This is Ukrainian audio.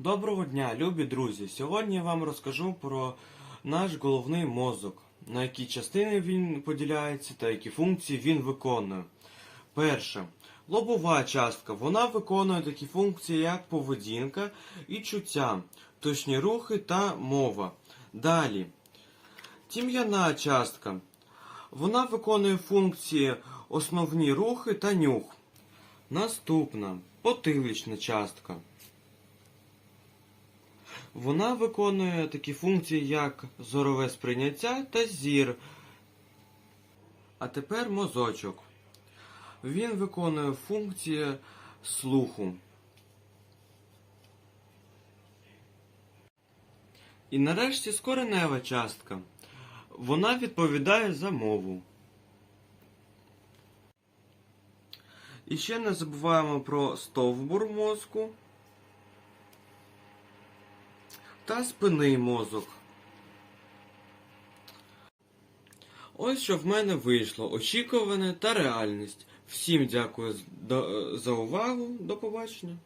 Доброго дня, любі друзі! Сьогодні я вам розкажу про наш головний мозок, на які частини він поділяється та які функції він виконує. Перше. Лобова частка. Вона виконує такі функції, як поведінка і чуття, точні рухи та мова. Далі. Тім'яна частка. Вона виконує функції основні рухи та нюх. Наступна потилична частка. Вона виконує такі функції, як зорове сприйняття та зір. А тепер мозочок. Він виконує функції слуху. І нарешті скоренева частка. Вона відповідає за мову. І ще не забуваємо про стовбур мозку та спинний мозок. Ось що в мене вийшло очікуване та реальність. Всім дякую за увагу. До побачення.